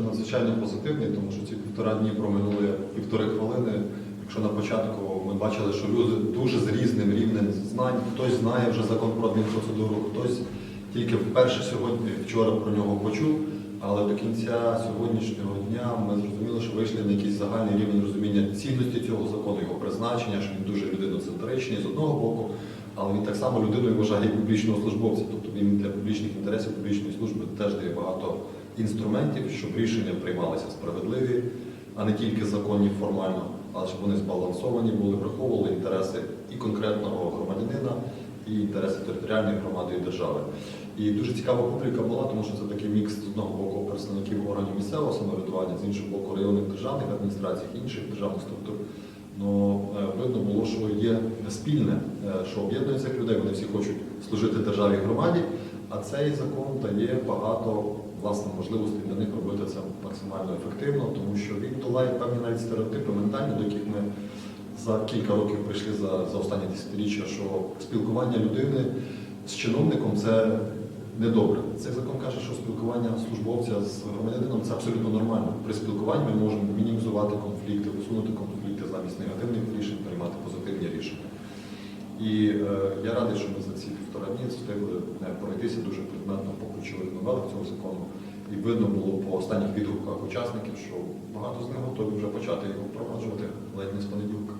надзвичайно позитивний, тому що ці півтора дні проминули півтори хвилини. Якщо на початку ми бачили, що люди дуже з різним рівнем знань, хтось знає вже закон про адмінпроцедуру, хтось тільки вперше сьогодні, вчора про нього почув, але до кінця сьогоднішнього дня ми зрозуміли, що вийшли на якийсь загальний рівень розуміння цінності цього закону, його призначення, що він дуже людиноцентричний з одного боку, але він так само людиною вважає і публічного службовця. Тобто він для публічних інтересів публічної служби теж дає багато інструментів, щоб рішення приймалися справедливі, а не тільки законні формально, але щоб вони збалансовані були, враховували інтереси і конкретного громадянина, і інтереси територіальної громади і держави. І дуже цікава публіка була, тому що це такий мікс з одного боку представників органів місцевого самоврядування, з іншого боку районних державних адміністрацій, інших державних структур. Ну, е, видно було, що є спільне, е, що об'єднує цих людей, вони всі хочуть служити державі і громаді, а цей закон дає багато власне можливостей для них робити це максимально ефективно, тому що він долає певні навіть стереотипи ментальні, до яких ми за кілька років прийшли за, за останні десятиріччя, що спілкування людини з чиновником це недобре. Цей закон каже, що спілкування службовця з громадянином це абсолютно нормально. При спілкуванні ми можемо мінімізувати конфлікти, усунути конфлікти замість негативних рішень, приймати позитивні рішення. І е, я радий, що ми за ці півтора дні встигли е, пройтися дуже предметно по ключових новелах цього закону. І видно було по останніх відгуках учасників, що багато з них готові вже почати його впроваджувати ледь не з понеділка.